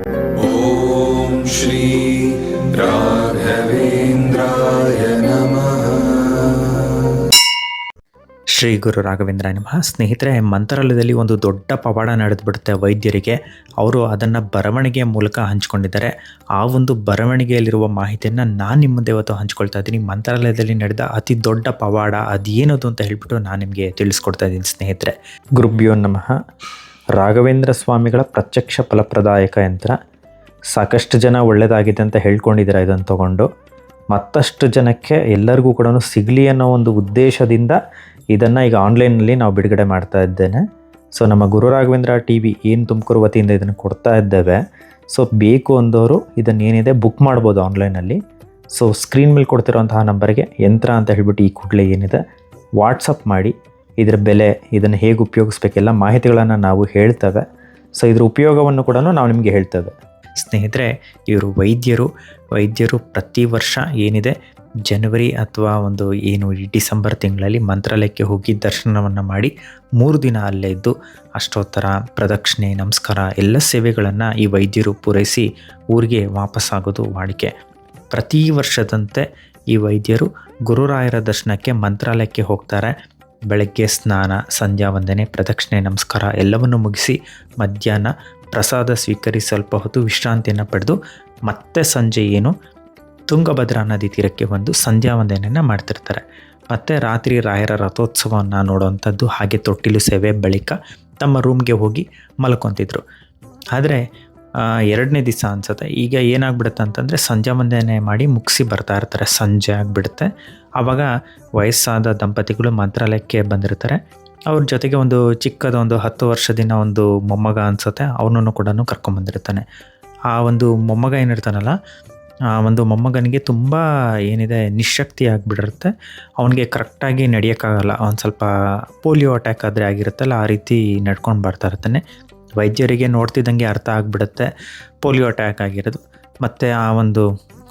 ॐ श्री राघवेन्द्राय नमः ಶ್ರೀ ಗುರು ರಾಘವೇಂದ್ರ ನಮಃ ಸ್ನೇಹಿತರೆ ಮಂತ್ರಾಲಯದಲ್ಲಿ ಒಂದು ದೊಡ್ಡ ಪವಾಡ ನಡೆದುಬಿಡುತ್ತೆ ವೈದ್ಯರಿಗೆ ಅವರು ಅದನ್ನು ಬರವಣಿಗೆಯ ಮೂಲಕ ಹಂಚ್ಕೊಂಡಿದ್ದಾರೆ ಆ ಒಂದು ಬರವಣಿಗೆಯಲ್ಲಿರುವ ಮಾಹಿತಿಯನ್ನು ನಾನು ನಿಮ್ಮ ಮುಂದೆ ಇವತ್ತು ಹಂಚ್ಕೊಳ್ತಾ ಇದ್ದೀನಿ ಮಂತ್ರಾಲಯದಲ್ಲಿ ನಡೆದ ಅತಿ ದೊಡ್ಡ ಪವಾಡ ಅದೇನದು ಅಂತ ಹೇಳ್ಬಿಟ್ಟು ನಾನು ನಿಮಗೆ ತಿಳಿಸ್ಕೊಡ್ತಾ ಇದ್ದೀನಿ ಸ್ನೇಹಿತರೆ ಗುರುಭ್ಯೋ ನಮಃ ರಾಘವೇಂದ್ರ ಸ್ವಾಮಿಗಳ ಪ್ರತ್ಯಕ್ಷ ಫಲಪ್ರದಾಯಕ ಯಂತ್ರ. ಸಾಕಷ್ಟು ಜನ ಒಳ್ಳೆಯದಾಗಿದೆ ಅಂತ ಹೇಳ್ಕೊಂಡಿದ್ದಾರೆ ಇದನ್ನು ತಗೊಂಡು. ಮತ್ತಷ್ಟು ಜನಕ್ಕೆ ಎಲ್ಲರಿಗೂ ಕೂಡ ಸಿಗಲಿ ಅನ್ನೋ ಒಂದು ಉದ್ದೇಶದಿಂದ ಇದನ್ನು ಈಗ ಆನ್ಲೈನಲ್ಲಿ ನಾವು ಬಿಡುಗಡೆ ಮಾಡ್ತಾ ಇದ್ದೇನೆ. ಸೊ, ನಮ್ಮ ಗುರು ರಾಘವೇಂದ್ರ ಟಿ ವಿ ಏನು ತುಮಕೂರು ವತಿಯಿಂದ ಇದನ್ನು ಕೊಡ್ತಾ ಇದ್ದೇವೆ. ಸೊ, ಬೇಕು ಅಂದವರು ಇದನ್ನು ಏನಿದೆ ಬುಕ್ ಮಾಡ್ಬೋದು ಆನ್ಲೈನಲ್ಲಿ. ಸೊ, ಸ್ಕ್ರೀನ್ ಮೇಲೆ ಕೊಡ್ತಿರೋಂತಹ ನಂಬರ್ಗೆ ಯಂತ್ರ ಅಂತ ಹೇಳ್ಬಿಟ್ಟು ಈ ಕೂಡಲೇ ಏನಿದೆ ವಾಟ್ಸಪ್ ಮಾಡಿ. ಇದರ ಬೆಲೆ, ಇದನ್ನು ಹೇಗೆ ಉಪಯೋಗಿಸ್ಬೇಕೆಲ್ಲ ಮಾಹಿತಿಗಳನ್ನು ನಾವು ಹೇಳ್ತೇವೆ. ಸೊ ಇದ್ರ ಉಪಯೋಗವನ್ನು ಕೂಡ ನಾವು ನಿಮಗೆ ಹೇಳ್ತೇವೆ. ಸ್ನೇಹಿತರೆ, ಇವರು ವೈದ್ಯರು. ವೈದ್ಯರು ಪ್ರತಿ ವರ್ಷ ಏನಿದೆ? ಜನವರಿ ಅಥವಾ ಒಂದು ಏನು ಡಿಸೆಂಬರ್ ತಿಂಗಳಲ್ಲಿ ಮಂತ್ರಾಲಯಕ್ಕೆ ಹೋಗಿ ದರ್ಶನವನ್ನು ಮಾಡಿ ಮೂರು ದಿನ ಅಲ್ಲೇ ಇದ್ದು ಅಷ್ಟೋತ್ತರ, ಪ್ರದಕ್ಷಿಣೆ, ನಮಸ್ಕಾರ ಎಲ್ಲ ಸೇವೆಗಳನ್ನು ಈ ವೈದ್ಯರು ಪೂರೈಸಿ ಊರಿಗೆ ವಾಪಸ್ಸಾಗೋದು ವಾಡಿಕೆ. ಪ್ರತಿ ವರ್ಷದಂತೆ ಈ ವೈದ್ಯರು ಗುರುರಾಯರ ದರ್ಶನಕ್ಕೆ ಮಂತ್ರಾಲಯಕ್ಕೆ ಹೋಗ್ತಾರೆ. ಬೆಳಗ್ಗೆ ಸ್ನಾನ, ಸಂಧ್ಯಾ ವಂದನೆ, ಪ್ರದಕ್ಷಿಣೆ, ನಮಸ್ಕಾರ ಎಲ್ಲವನ್ನು ಮುಗಿಸಿ ಮಧ್ಯಾಹ್ನ ಪ್ರಸಾದ ಸ್ವೀಕರಿಸಿ ಸ್ವಲ್ಪ ಹೊತ್ತು ವಿಶ್ರಾಂತಿಯನ್ನು ಪಡೆದು ಮತ್ತೆ ಸಂಜೆ ಏನು ತುಂಗಭದ್ರಾ ನದಿ ತೀರಕ್ಕೆ ಬಂದು ಸಂಧ್ಯಾ ವಂದನೆಯನ್ನು ಮಾಡ್ತಿರ್ತಾರೆ. ಮತ್ತು ರಾತ್ರಿ ರಾಯರ ರಥೋತ್ಸವವನ್ನು ನೋಡುವಂಥದ್ದು ಹಾಗೆ ತೊಟ್ಟಿಲು ಸೇವೆ ಬಳಿಕ ತಮ್ಮ ರೂಮ್ಗೆ ಹೋಗಿ ಮಲ್ಕೊತಿದ್ರು. ಆದರೆ ಎರಡನೇ ದಿವಸ ಅನ್ಸುತ್ತೆ. ಈಗ ಏನಾಗ್ಬಿಡುತ್ತೆ ಅಂತಂದರೆ ಸಂಜೆ ಮುಂದೆನೇ ಮಾಡಿ ಮುಗಿಸಿ ಬರ್ತಾ ಇರ್ತಾರೆ. ಸಂಜೆ ಆಗಿಬಿಡುತ್ತೆ. ಆವಾಗ ವಯಸ್ಸಾದ ದಂಪತಿಗಳು ಮಂತ್ರಾಲಯಕ್ಕೆ ಬಂದಿರ್ತಾರೆ. ಅವ್ರ ಜೊತೆಗೆ ಒಂದು ಚಿಕ್ಕದ ಒಂದು ಹತ್ತು ವರ್ಷದಿನ ಒಂದು ಮೊಮ್ಮಗ ಅನ್ಸುತ್ತೆ. ಅವನನ್ನು ಕೂಡ ಕರ್ಕೊಂಬಂದಿರ್ತಾನೆ ಆ ಒಂದು ಮೊಮ್ಮಗ ಏನಿರ್ತಾನಲ್ಲ, ಆ ಒಂದು ಮೊಮ್ಮಗನಿಗೆ ತುಂಬ ಏನಿದೆ, ನಿಶಕ್ತಿ ಆಗಿಬಿಡಿರುತ್ತೆ. ಅವನಿಗೆ ಕರೆಕ್ಟಾಗಿ ನಡೆಯೋಕ್ಕಾಗಲ್ಲ. ಒಂದು ಸ್ವಲ್ಪ ಪೋಲಿಯೋ ಅಟ್ಯಾಕ್ ಆದರೆ ಆಗಿರುತ್ತಲ್ಲ, ಆ ರೀತಿ ನಡ್ಕೊಂಡು ಬರ್ತಾ ಇರ್ತಾನೆ. ವೈದ್ಯರಿಗೆ ನೋಡ್ತಿದ್ದಂಗೆ ಅರ್ಥ ಆಗಿಬಿಡುತ್ತೆ. ಪೋಲಿಯೋ ಅಟ್ಯಾಕ್ ಆಗಿರೋದು. ಮತ್ತು ಆ ಒಂದು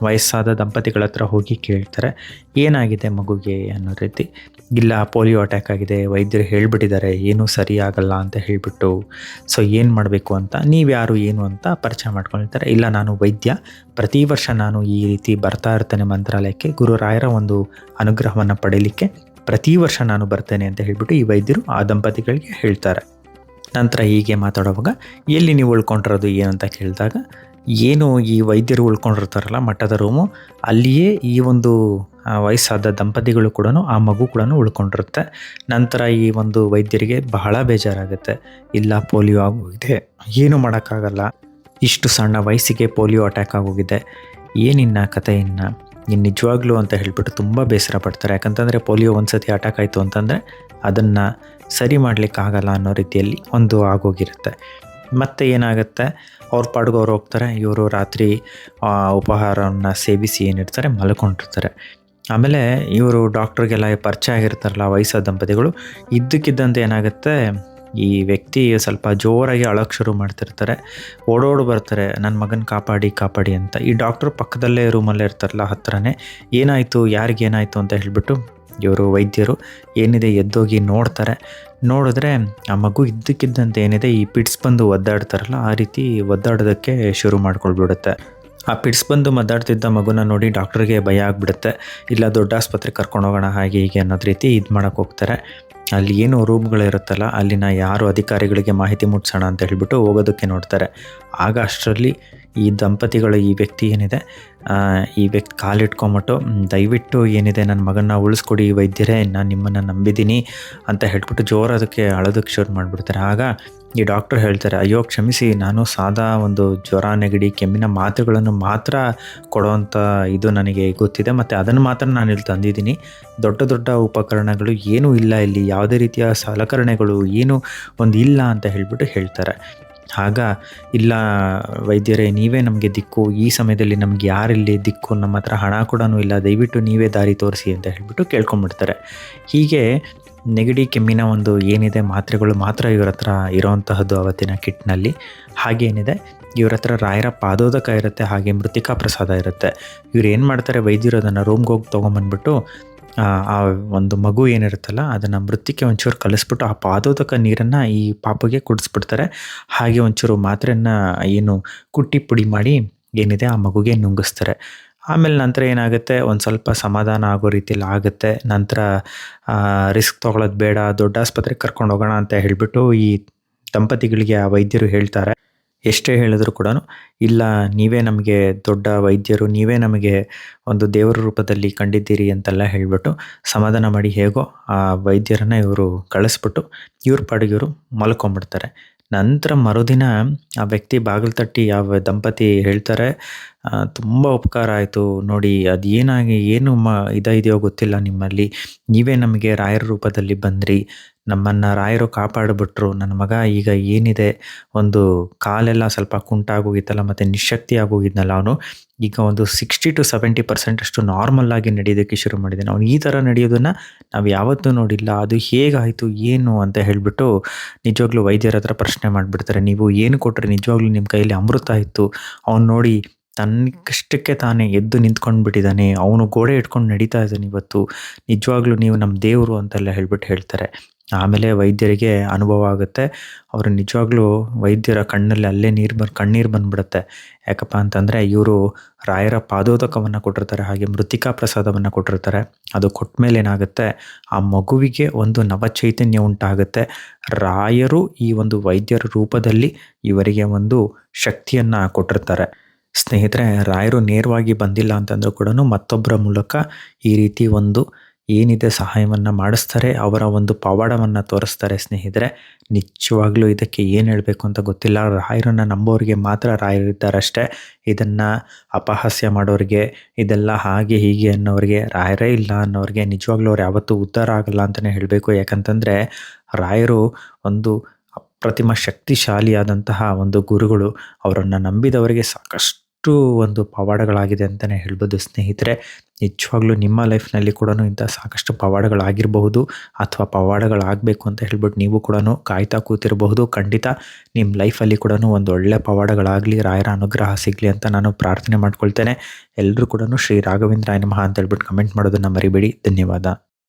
ವಯಸ್ಸಾದ ದಂಪತಿಗಳ ಹತ್ರ ಹೋಗಿ ಕೇಳ್ತಾರೆ. ಏನಾಗಿದೆ ಮಗುಗೆ ಅನ್ನೋ ರೀತಿ. ಇಲ್ಲ, ಪೋಲಿಯೋ ಅಟ್ಯಾಕ್ ಆಗಿದೆ. ವೈದ್ಯರು ಹೇಳಿಬಿಟ್ಟಿದ್ದಾರೆ. ಏನೂ ಸರಿಯಾಗಲ್ಲ ಅಂತ ಹೇಳಿಬಿಟ್ಟು. ಸೊ ಏನು ಮಾಡಬೇಕು ಅಂತ? ನೀವು ಯಾರು, ಏನು ಅಂತ ಪರಿಚಯ ಮಾಡ್ಕೊಂಡಿರ್ತಾರೆ ಇಲ್ಲ, ನಾನು ವೈದ್ಯ. ಪ್ರತಿ ವರ್ಷ ನಾನು ಈ ರೀತಿ ಬರ್ತಾ ಇರ್ತೇನೆ ಮಂತ್ರಾಲಯಕ್ಕೆ. ಗುರುರಾಯರ ಒಂದು ಅನುಗ್ರಹವನ್ನು ಪಡೀಲಿಕ್ಕೆ ಪ್ರತಿ ವರ್ಷ ನಾನು ಬರ್ತೇನೆ ಅಂತ ಹೇಳಿಬಿಟ್ಟು ಈ ವೈದ್ಯರು ಆ ದಂಪತಿಗಳಿಗೆ ಹೇಳ್ತಾರೆ. ನಂತರ ಹೀಗೆ ಮಾತಾಡುವಾಗ, ಎಲ್ಲಿ ನೀವು ಉಳ್ಕೊಂಡಿರೋದು ಏನು ಅಂತ ಕೇಳಿದಾಗ, ಏನು ಈ ವೈದ್ಯರು ಉಳ್ಕೊಂಡಿರ್ತಾರಲ್ಲ ಮಠದ ರೂಮು, ಅಲ್ಲಿಯೇ ಈ ಒಂದು ವಯಸ್ಸಾದ ದಂಪತಿಗಳು ಕೂಡ ಆ ಮಗು ಕೂಡ ಉಳ್ಕೊಂಡಿರುತ್ತೆ. ನಂತರ ಈ ಒಂದು ವೈದ್ಯರಿಗೆ ಬಹಳ ಬೇಜಾರಾಗುತ್ತೆ. ಇಲ್ಲ, ಪೋಲಿಯೋ ಆಗೋಗಿದೆ. ಏನು ಮಾಡೋಕ್ಕಾಗಲ್ಲ. ಇಷ್ಟು ಸಣ್ಣ ವಯಸ್ಸಿಗೆ ಪೋಲಿಯೋ ಅಟ್ಯಾಕ್ ಆಗೋಗಿದೆ. ಏನಿನ್ನ ಕಥೆ ಇನ್ನು ಇನ್ನು ನಿಜವಾಗ್ಲೂ ಅಂತ ಹೇಳ್ಬಿಟ್ಟು ತುಂಬ ಬೇಸರ ಪಡ್ತಾರೆ. ಯಾಕಂತಂದರೆ ಪೋಲಿಯೋ ಒಂದು ಸತಿ ಅಟ್ಯಾಕ್ ಆಯಿತು ಅಂತಂದರೆ ಅದನ್ನು ಸರಿ ಮಾಡಲಿಕ್ಕಾಗಲ್ಲ ಅನ್ನೋ ರೀತಿಯಲ್ಲಿ ಒಂದು ಆಗೋಗಿರುತ್ತೆ. ಮತ್ತೆ ಏನಾಗುತ್ತೆ? ಅವ್ರ ಪಾಡ್ಗೆ ಅವ್ರು ಹೋಗ್ತಾರೆ. ಇವರು ರಾತ್ರಿ ಉಪಹಾರವನ್ನು ಸೇವಿಸಿ ಏನಿರ್ತಾರೆ ಮಲ್ಕೊಂಡಿರ್ತಾರೆ. ಆಮೇಲೆ ಇವರು ಡಾಕ್ಟ್ರಿಗೆಲ್ಲ ಪರಿಚಯ ಆಗಿರ್ತಾರಲ್ಲ ವಯಸ್ಸಾದ ದಂಪತಿಗಳು. ಇದ್ದಕ್ಕಿದ್ದಂತೆ ಏನಾಗುತ್ತೆ? ಈ ವ್ಯಕ್ತಿ ಸ್ವಲ್ಪ ಜೋರಾಗಿ ಅಳಕ್ಕೆ ಶುರು ಮಾಡ್ತಿರ್ತಾರೆ. ಓಡೋಡು ಬರ್ತಾರೆ ನನ್ನ ಮಗನ ಕಾಪಾಡಿ ಕಾಪಾಡಿ ಅಂತ. ಈ ಡಾಕ್ಟ್ರು ಪಕ್ಕದಲ್ಲೇ ರೂಮಲ್ಲೇ ಇರ್ತಾರಲ್ಲ ಹತ್ರನೇ, ಏನಾಯಿತು ಯಾರಿಗೇನಾಯಿತು ಅಂತ ಹೇಳಿಬಿಟ್ಟು ಇವರು ವೈದ್ಯರು, ಏನಿದೆ? ಎದ್ದೋಗಿ ನೋಡ್ತಾರೆ. ನೋಡಿದ್ರೆ ಆ ಮಗು ಇದ್ದಕ್ಕಿದ್ದಂತೆ ಏನಿದೆ, ಈ ಪಿಟ್ಸ್ ಬಂದು ಒದ್ದಾಡ್ತಾರಲ್ಲ, ಆ ರೀತಿ ಒದ್ದಾಡೋದಕ್ಕೆ ಶುರು ಮಾಡ್ಕೊಳ್ಬಿಡುತ್ತೆ. ಆ ಪಿಟ್ಸ್ ಬಂದು ಮದ್ದಾಡ್ತಿದ್ದ ಮಗುನ ನೋಡಿ ಡಾಕ್ಟ್ರಿಗೆ ಭಯ ಆಗಿಬಿಡುತ್ತೆ. ಇಲ್ಲ, ದೊಡ್ಡ ಆಸ್ಪತ್ರೆಗೆ ಕರ್ಕೊಂಡು ಹೋಗೋಣ ಹಾಗೆ ಹೀಗೆ ಅನ್ನೋದು ರೀತಿ ಇದು ಮಾಡೋಕ್ಕೆ ಹೋಗ್ತಾರೆ. ಅಲ್ಲಿ ಏನು ರೂಮ್ಗಳಿರುತ್ತಲ್ಲ ಅಲ್ಲಿನ ಯಾರು ಅಧಿಕಾರಿಗಳಿಗೆ ಮಾಹಿತಿ ಮುಟ್ಸೋಣ ಅಂತ ಹೇಳ್ಬಿಟ್ಟು ಹೋಗೋದಕ್ಕೆ ನೋಡ್ತಾರೆ. ಆಗ ಅಷ್ಟರಲ್ಲಿ ಈ ದಂಪತಿಗಳು ಈ ವ್ಯಕ್ತಿ ಏನಿದೆ ಈ ವ್ಯಕ್ತಿ ಕಾಲಿಟ್ಕೊಂಬಿಟ್ಟು "ಮ್, ದಯವಿಟ್ಟು ಏನಿದೆ ನನ್ನ ಮಗನ್ನ ಉಳಿಸ್ಕೊಡಿ ವೈದ್ಯರೇ ನಾನು ನಿಮ್ಮನ್ನು ನಂಬಿದ್ದೀನಿ ಅಂತ ಹೇಳ್ಬಿಟ್ಟು ಜೋರದಕ್ಕೆ ಅಳೋದಕ್ಕೆ ಶುರು ಮಾಡಿಬಿಡ್ತಾರೆ. ಆಗ ಈ ಡಾಕ್ಟರ್ ಹೇಳ್ತಾರೆ ಅಯ್ಯೋ ಕ್ಷಮಿಸಿ ನಾನು ಸಾದಾ ಒಂದು ಜ್ವರ ನೆಗಡಿ ಕೆಮ್ಮಿನ ಮಾತ್ರೆಗಳನ್ನು ಮಾತ್ರ ಕೊಡೋವಂಥ ಇದು ನನಗೆ ಗೊತ್ತಿದೆ ಮತ್ತು ಅದನ್ನು ಮಾತ್ರ ನಾನು ಇಲ್ಲಿ ತಂದಿದ್ದೀನಿ. ದೊಡ್ಡ ದೊಡ್ಡ ಉಪಕರಣಗಳು ಏನೂ ಇಲ್ಲ ಇಲ್ಲಿ ಯಾವುದೇ ರೀತಿಯ ಸಲಕರಣೆಗಳು ಏನು ಒಂದು ಇಲ್ಲ ಅಂತ ಹೇಳ್ಬಿಟ್ಟು ಹೇಳ್ತಾರೆ. ಆಗ, ಇಲ್ಲ ವೈದ್ಯರೇ, ನೀವೇ ನಮಗೆ ದಿಕ್ಕು, ಈ ಸಮಯದಲ್ಲಿ ನಮ್ಗೆ ಯಾರಿಲ್ಲಿ ದಿಕ್ಕು, ನಮ್ಮ ಹತ್ರ ಹಣ ಕೂಡ ಇಲ್ಲ, ದಯವಿಟ್ಟು ನೀವೇ ದಾರಿ ತೋರಿಸಿ ಅಂತ ಹೇಳಿಬಿಟ್ಟು ಕೇಳ್ಕೊಂಬಿಡ್ತಾರೆ. ಹೀಗೆ ನೆಗಡಿ, ಕೆಮ್ಮಿನ ಒಂದು ಏನಿದೆ, ಮಾತ್ರೆಗಳು ಮಾತ್ರ ಇವ್ರ ಹತ್ರ ಇರೋವಂತಹದ್ದು ಅವತ್ತಿನ ಕಿಟ್ನಲ್ಲಿ. ಹಾಗೇನಿದೆ ಇವ್ರ ಹತ್ರ ರಾಯರ ಪಾದೋದಕ ಇರುತ್ತೆ, ಹಾಗೆ ಮೃತಿಕಾ ಪ್ರಸಾದ ಇರುತ್ತೆ. ಇವ್ರು ಏನು ಮಾಡ್ತಾರೆ, ವೈದ್ಯರು ಅದನ್ನು ರೂಮ್ಗೆ ಹೋಗಿ ತೊಗೊಂಬಂದ್ಬಿಟ್ಟು ಆ ಒಂದು ಮಗು ಏನಿರುತ್ತಲ್ಲ, ಅದನ್ನು ಮೃತ್ತಿಕೆ ಒಂಚೂರು ಕಲಿಸ್ಬಿಟ್ಟು ಆ ಪಾದೋದಕ ನೀರನ್ನು ಈ ಪಾಪಗೆ ಕುಡಿಸ್ಬಿಡ್ತಾರೆ. ಹಾಗೆ ಒಂಚೂರು ಮಾತ್ರೆಯನ್ನು ಏನು ಕುಟ್ಟಿ ಪುಡಿ ಮಾಡಿ ಏನಿದೆ ಆ ಮಗುಗೆ ನುಂಗಿಸ್ತಾರೆ. ಆಮೇಲೆ ನಂತರ ಏನಾಗುತ್ತೆ? ಒಂದು ಸ್ವಲ್ಪ ಸಮಾಧಾನ ಆಗೋ ರೀತಿಯಲ್ಲಿ ಆಗುತ್ತೆ. ನಂತರ ರಿಸ್ಕ್ ತೊಗೊಳೋದು ಬೇಡ, ದೊಡ್ಡ ಆಸ್ಪತ್ರೆಗೆ ಕರ್ಕೊಂಡು ಹೋಗೋಣ ಅಂತ ಹೇಳಿಬಿಟ್ಟು ಈ ದಂಪತಿಗಳಿಗೆ ಆ ವೈದ್ಯರು ಹೇಳ್ತಾರೆ. ಎಷ್ಟೇ ಹೇಳಿದ್ರು ಕೂಡ ಇಲ್ಲ, ನೀವೇ ನಮಗೆ ದೊಡ್ಡ ವೈದ್ಯರು, ನೀವೇ ನಮಗೆ ಒಂದು ದೇವರ ರೂಪದಲ್ಲಿ ಕಂಡಿದ್ದೀರಿ ಅಂತೆಲ್ಲ ಹೇಳಿಬಿಟ್ಟು ಸಮಾಧಾನ ಮಾಡಿ ಹೇಗೋ ಆ ವೈದ್ಯರನ್ನ ಇವರು ಕಳಿಸ್ಬಿಟ್ಟು ಇವ್ರ ಪಾಡಿಗೆ ಇವರು ಮಲ್ಕೊಂಬಿಡ್ತಾರೆ. ನಂತರ ಮರುದಿನ ಆ ವ್ಯಕ್ತಿ ಬಾಗಿಲು ತಟ್ಟಿ ಯಾವ ದಂಪತಿ ಹೇಳ್ತಾರೆ ತುಂಬ ಉಪಕಾರ ಆಯಿತು ನೋಡಿ ಅದು ಏನಾಗಿ ಏನು ಮ ಇದೆಯೋ ಗೊತ್ತಿಲ್ಲ ನಿಮ್ಮಲ್ಲಿ. ನೀವೇ ನಮಗೆ ರಾಯರ ರೂಪದಲ್ಲಿ ಬಂದ್ರಿ. ನಮ್ಮನ್ನು ರಾಯರು ಕಾಪಾಡಿಬಿಟ್ರು. ನನ್ನ ಮಗ ಈಗ ಏನಿದೆ? ಒಂದು ಕಾಲೆಲ್ಲ ಸ್ವಲ್ಪ ಕುಂಟಾಗೋಗಿತ್ತಲ್ಲ, ಮತ್ತು ನಿಶಕ್ತಿ ಆಗೋಗಿದ್ನಲ್ಲ ಅವನು. ಈಗ ಒಂದು ಸಿಕ್ಸ್ಟಿ ಟು ಸೆವೆಂಟಿ ಪರ್ಸೆಂಟ್ ಅಷ್ಟು ನಾರ್ಮಲ್ ಆಗಿ ನಡೆಯೋದಕ್ಕೆ ಶುರು ಮಾಡಿದ್ದಾನೆ ಅವನು ಈ ಥರ ನಡೆಯೋದನ್ನು ನಾವು ಯಾವತ್ತೂ ನೋಡಿಲ್ಲ. ಅದು ಹೇಗಾಯಿತು, ಏನು ಅಂತ ಹೇಳಿಬಿಟ್ಟು ನಿಜವಾಗ್ಲೂ ವೈದ್ಯರ ಹತ್ರ ಪ್ರಶ್ನೆ ಮಾಡಿಬಿಡ್ತಾರೆ. ನೀವು ಏನು ಕೊಟ್ಟರೆ ನಿಜವಾಗ್ಲೂ ನಿಮ್ಮ ಕೈಯಲ್ಲಿ ಅಮೃತ ಇತ್ತು. ಅವ್ನು ನೋಡಿ ತನ್ನ ಕಷ್ಟಕ್ಕೆ ತಾನೇ ಎದ್ದು ನಿಂತ್ಕೊಂಡು ಬಿಟ್ಟಿದ್ದಾನೆ ಅವನು ಗೋಡೆ ಇಟ್ಕೊಂಡು ನಡೀತಾ ಇದ್ದಾನೆ ಇವತ್ತು. ನಿಜವಾಗ್ಲೂ ನೀವು ನಮ್ಮ ದೇವರು ಅಂತೆಲ್ಲ ಹೇಳ್ಬಿಟ್ಟು ಹೇಳ್ತಾರೆ. ಆಮೇಲೆ ವೈದ್ಯರಿಗೆ ಅನುಭವ ಆಗುತ್ತೆ. ಅವರು ನಿಜವಾಗ್ಲೂ ವೈದ್ಯರ ಕಣ್ಣಲ್ಲಿ ಅಲ್ಲೇ ನೀರು ಬರ್, ಕಣ್ಣೀರು ಬಂದ್ಬಿಡುತ್ತೆ. ಯಾಕಪ್ಪ ಅಂತಂದರೆ ಇವರು ರಾಯರ ಪಾದೋದಕವನ್ನು ಕೊಟ್ಟಿರ್ತಾರೆ, ಹಾಗೆ ಮೃತಿಕಾ ಪ್ರಸಾದವನ್ನು ಕೊಟ್ಟಿರ್ತಾರೆ. ಅದು ಕೊಟ್ಟ ಮೇಲೆ ಏನಾಗುತ್ತೆ? ಆ ಮಗುವಿಗೆ ಒಂದು ನವ ಚೈತನ್ಯ ಉಂಟಾಗುತ್ತೆ. ರಾಯರು ಈ ಒಂದು ವೈದ್ಯರ ರೂಪದಲ್ಲಿ ಇವರಿಗೆ ಒಂದು ಶಕ್ತಿಯನ್ನು ಕೊಟ್ಟಿರ್ತಾರೆ. ಸ್ನೇಹಿತರೆ, ರಾಯರು ನೇರವಾಗಿ ಬಂದಿಲ್ಲ ಅಂತಂದರೂ ಕೂಡ ಮತ್ತೊಬ್ಬರ ಮೂಲಕ ಈ ರೀತಿ ಒಂದು ಏನಿದೆ ಸಹಾಯವನ್ನು ಮಾಡಿಸ್ತಾರೆ, ಅವರ ಒಂದು ಪವಾಡವನ್ನು ತೋರಿಸ್ತಾರೆ ಸ್ನೇಹಿತರೆ. ನಿಜವಾಗ್ಲೂ ಇದಕ್ಕೆ ಏನು ಹೇಳಬೇಕು ಅಂತ ಗೊತ್ತಿಲ್ಲ. ರಾಯರನ್ನು ನಂಬೋರಿಗೆ ಮಾತ್ರ ರಾಯರಿದ್ದಾರಷ್ಟೇ ಇದನ್ನು ಅಪಹಾಸ್ಯ ಮಾಡೋರಿಗೆ, ಇದೆಲ್ಲ ಹಾಗೆ ಹೀಗೆ ಅನ್ನೋರಿಗೆ ರಾಯರೇ ಇಲ್ಲ ಅನ್ನೋರಿಗೆ ನಿಜವಾಗ್ಲೂ ಅವ್ರು ಯಾವತ್ತೂ ಉದ್ಧಾರ ಆಗಲ್ಲ ಅಂತಲೇ ಹೇಳಬೇಕು. ಯಾಕಂತಂದರೆ ರಾಯರು ಒಂದು ಅಪ್ರತಿಮ ಶಕ್ತಿಶಾಲಿಯಾದಂತಹ ಒಂದು ಗುರುಗಳು. ಅವರನ್ನು ನಂಬಿದವರಿಗೆ ಸಾಕಷ್ಟು ಒಂದು ಪವಾಡಗಳಾಗಿದೆ ಅಂತಲೇ ಹೇಳ್ಬೋದು ಸ್ನೇಹಿತರೆ. ನಿಜವಾಗ್ಲೂ ನಿಮ್ಮ ಲೈಫ್ನಲ್ಲಿ ಕೂಡ ಇಂಥ ಸಾಕಷ್ಟು ಪವಾಡಗಳಾಗಿರಬಹುದು ಅಥವಾ ಪವಾಡಗಳಾಗಬೇಕು ಅಂತ ಹೇಳ್ಬಿಟ್ಟು ನೀವು ಕೂಡ ಕಾಯ್ತಾ ಕೂತಿರಬಹುದು. ಖಂಡಿತ ನಿಮ್ಮ ಲೈಫಲ್ಲಿ ಕೂಡ ಒಂದು ಒಳ್ಳೆ ಪವಾಡಗಳಾಗಲಿ, ರಾಯರ ಅನುಗ್ರಹ ಸಿಗಲಿ ಅಂತ ನಾನು ಪ್ರಾರ್ಥನೆ ಮಾಡ್ಕೊಳ್ತೇನೆ. ಎಲ್ಲರೂ ಕೂಡ ಶ್ರೀ ರಾಘವೇಂದ್ರ ನಮಃ ಅಂತ ಹೇಳ್ಬಿಟ್ಟು ಕಮೆಂಟ್ ಮಾಡೋದನ್ನು ಮರಿಬೇಡಿ. ಧನ್ಯವಾದ.